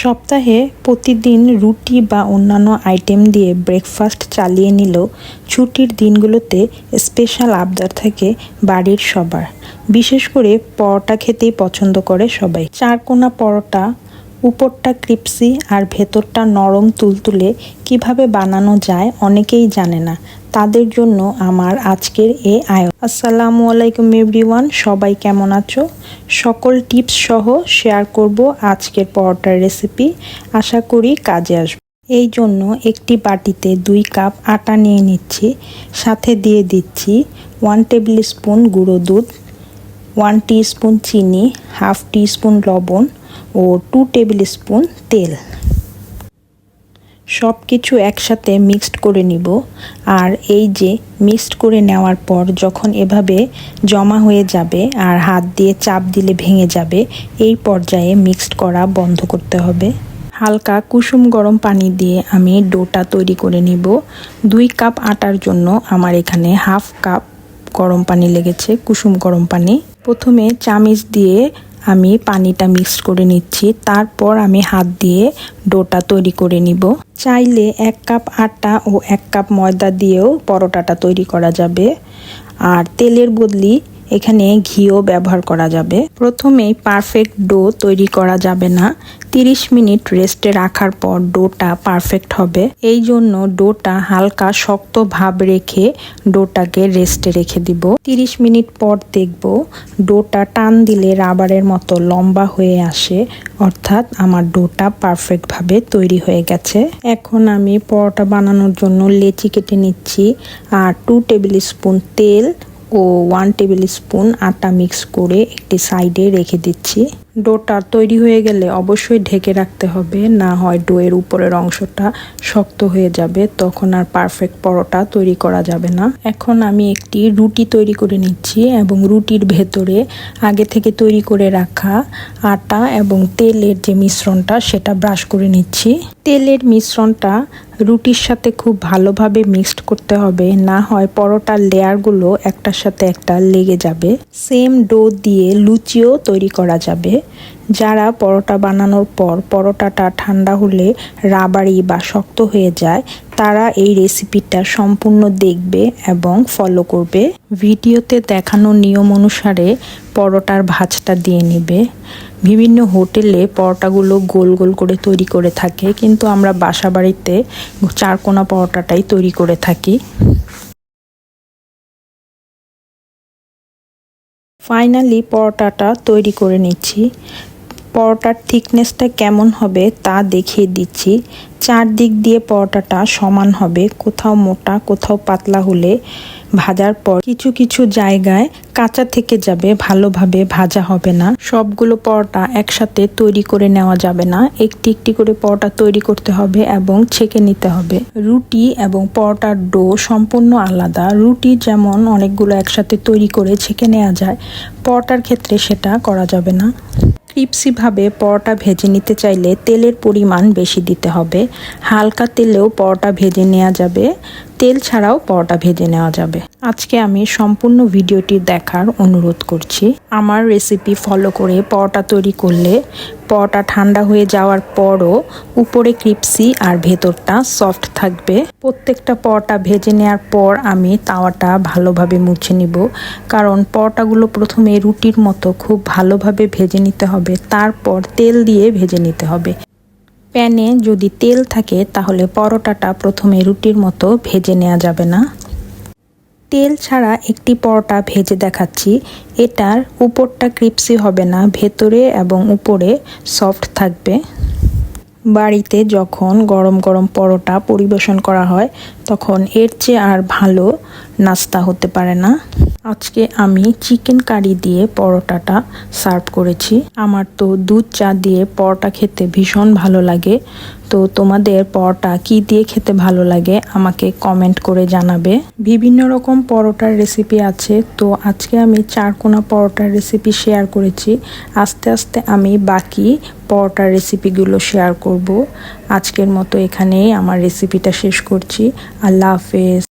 সপ্তাহে প্রতিদিন রুটি বা অন্যান্য আইটেম দিয়ে ব্রেকফাস্ট চালিয়ে নিলেও ছুটির দিনগুলোতে স্পেশাল আবদার থাকে বাড়ির সবার। বিশেষ করে পরোটা খেতেই পছন্দ করে সবাই। চারকোনা পরোটা উপরটা ক্রিপসি আর ভেতরটা নরম তুলতুলে কীভাবে বানানো যায় অনেকেই জানে না। তাদের জন্য আমার আজকের এই আয় আসসালামু আলাইকুম এভরিওয়ান, সবাই কেমন আছো? সকল টিপস সহ শেয়ার করব আজকের পরোটার রেসিপি। আশা করি কাজে আসবে। এই জন্য একটি বাটিতে দুই কাপ আটা নিয়ে নিচ্ছি। সাথে দিয়ে দিচ্ছি ওয়ান টেবিল স্পুন গুঁড়ো দুধ, ওয়ান স্পুন চিনি, হাফ স্পুন লবণ ও টু টেবিল স্পুন তেল। সব কিছু একসাথে মিক্সড করে নিব। আর এই যে মিক্সড করে নেওয়ার পর যখন এভাবে জমা হয়ে যাবে আর হাত দিয়ে চাপ দিলে ভেঙে যাবে, এই পর্যায়ে মিক্সড করা বন্ধ করতে হবে। হালকা কুসুম গরম পানি দিয়ে আমি ডোটা তৈরি করে নিব। দুই কাপ আটার জন্য আমার এখানে হাফ কাপ গরম পানি লেগেছে, কুসুম গরম পানি। প্রথমে চামিচ দিয়ে আমি পানিটা মিক্স করে নিচ্ছি, তারপর আমি হাত দিয়ে ডোটা তৈরি করে নিব। চাইলে এক কাপ আটা ও এক কাপ ময়দা দিয়েও পরোটাটা তৈরি করা যাবে। আর তেলের বদলি এখানে ঘিও ব্যবহার করা যাবে। প্রথমেই পারফেক্ট ডো তৈরি করা যাবে না। 30 মিনিট রেস্টে রাখার পর ডোটা পারফেক্ট হবে। এই জন্য ডোটা হালকা শক্ত ভাব রেখে ডোটাকে রেস্টে রেখে দিব। 30 মিনিট পর দেখব ডোটা টান দিলে রাবারের মতো লম্বা হয়ে আসে, অর্থাৎ আমার ডোটা পারফেক্টভাবে তৈরি হয়ে গেছে। এখন আমি পরোটা বানানোর জন্য লেচি কেটে নিচ্ছি আর টু টেবিল স্পুন তেল ও ওয়ান টেবিল স্পুন আটা মিক্স করে একটি সাইডে রেখে দিচ্ছি। ডোটা তৈরি হয়ে গেলে অবশ্যই ঢেকে রাখতে হবে। না হয় ডোয়ের উপরের অংশটা শক্ত হয়ে যাবে, তখন আর পারফেক্ট পরোটা তৈরি করা যাবে না। এখন আমি একটি রুটি তৈরি করে নিচ্ছি এবং রুটির ভেতরে আগে থেকে তৈরি করে রাখা আটা এবং তেলের যে মিশ্রণটা সেটা ব্রাশ করে নিচ্ছি। তেলের মিশ্রণটা রুটির সাথে খুব ভালোভাবে মিক্সড করতে হবে, না হয় পরোটার লেয়ারগুলো একটার সাথে একটা লেগে যাবে। সেম ডো দিয়ে লুচিও তৈরি করা যাবে। যারা পরোটা বানানোর পর পরোটাটা ঠান্ডা হলে রাবারি বা শক্ত হয়ে যায়, তারা এই রেসিপিটা সম্পূর্ণ দেখবে এবং ফলো করবে। ভিডিওতে দেখানো নিয়ম অনুসারে পরোটার ভাজটা দিয়ে নেবে। বিভিন্ন হোটেলে পরোটাগুলো গোল গোল করে তৈরি করে থাকে, কিন্তু আমরা বাসা বাড়িতে চারকোনা পরোটাটাই তৈরি করে থাকি। ফাইনালি পরোটাটা তৈরি করে নিচ্ছি। পরোটার থিকনেসটা কেমন হবে তা দেখিয়ে দিচ্ছি। চারদিক দিয়ে পরোটাটা সমান হবে, কোথাও মোটা, কোথাও পাতলা হলে ভাজার পর কিছু কিছু জায়গায় কাঁচা থেকে যাবে, ভালোভাবে ভাজা হবে না। সবগুলো পরোটা একসাথে তৈরি করে নেওয়া যাবে না। একটি একটি করে পরোটা তৈরি করতে হবে এবং ছেঁকে নিতে হবে। রুটি এবং পরোটার ডো সম্পূর্ণ আলাদা। রুটি যেমন অনেকগুলো একসাথে তৈরি করে ছেঁকে নেওয়া যায়, পরোটার ক্ষেত্রে সেটা করা যাবে না। ক্রিপসিভাবে পরোটা ভেজে নিতে চাইলে তেলের পরিমাণ বেশি দিতে হবে। হালকা তেলেও পরোটা ভেজে নেওয়া যাবে। তেল ছাড়াও পরোটা ভেজে নেওয়া যাবে। আজকে আমি সম্পূর্ণ ভিডিওটি দেখার অনুরোধ করছি। আমার রেসিপি ফলো করে পরোটা তৈরি করলে পরোটা ঠান্ডা হয়ে যাওয়ার পরও উপরে ক্রিপসি আর ভেতরটা সফট থাকবে। প্রত্যেকটা পরোটা ভেজে নেওয়ার পর আমি তাওয়াটা ভালোভাবে মুছে নিব। কারণ পরোটাগুলো প্রথমে রুটির মতো খুব ভালোভাবে ভেজে নিতে হবে। তারপর তেল দিয়ে ভেজে নিতে হবে। প্যানে যদি তেল থাকে, তাহলে পরোটাটা প্রথমে রুটির মতো ভেজে নেওয়া যাবে না। তেল ছাড়া একটি পরোটা ভেজে দেখাচ্ছি। এটার উপরটা ক্রিপসি হবে না, ভেতরে এবং উপরে সফট থাকবে। বাড়িতে যখন গরম গরম পরোটা পরিবেশন করা হয়, তখন এর চেয়ে আর ভালো নাস্তা হতে পারে না। আজকে আমি চিকেন কারি দিয়ে পরোটাটা সার্ভ করেছি। আমার তো দুধ, চা দিয়ে পরোটা খেতে ভীষণ ভালো লাগে। তো তোমাদের পরোটা কি দিয়ে খেতে ভালো লাগে আমাকে কমেন্ট করে জানাবে। বিভিন্ন রকম পরোটার রেসিপি আছে। তো আজকে আমি চারকোনা পরোটার রেসিপি শেয়ার করেছি। আস্তে আস্তে আমি বাকি পরোটার রেসিপিগুলো শেয়ার করব। আজকের মতো এখানেই আমার রেসিপিটা শেষ করছি। আল্লাহ হাফেজ।